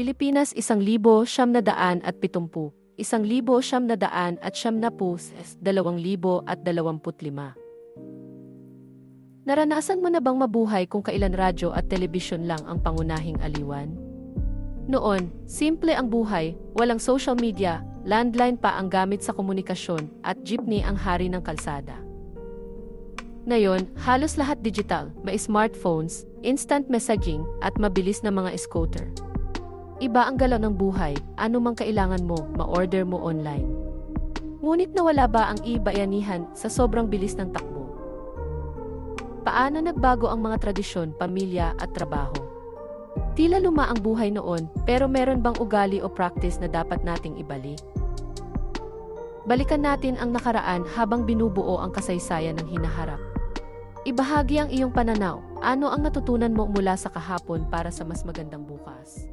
Pilipinas isang libo siyam na daan at at siyam na pus, dalawang libo at dalawamput lima. Naranasan mo na bang mabuhay kung kailan radyo at telebisyon lang ang pangunahing aliwan? Noon, simple ang buhay, walang social media, landline pa ang gamit sa komunikasyon, at jeepney ang hari ng kalsada. Ngayon, halos lahat digital, may smartphones, instant messaging, at mabilis na mga scooter. Iba ang galaw ng buhay, ano mang kailangan mo, ma-order mo online. Ngunit nawala ba ang e-bayanihan sa sobrang bilis ng takbo? Paano nagbago ang mga tradisyon, pamilya at trabaho? Tila luma ang buhay noon, pero meron bang ugali o practice na dapat nating ibalik? Balikan natin ang nakaraan habang binubuo ang kasaysayan ng hinaharap. Ibahagi ang iyong pananaw, ano ang natutunan mo mula sa kahapon para sa mas magandang bukas.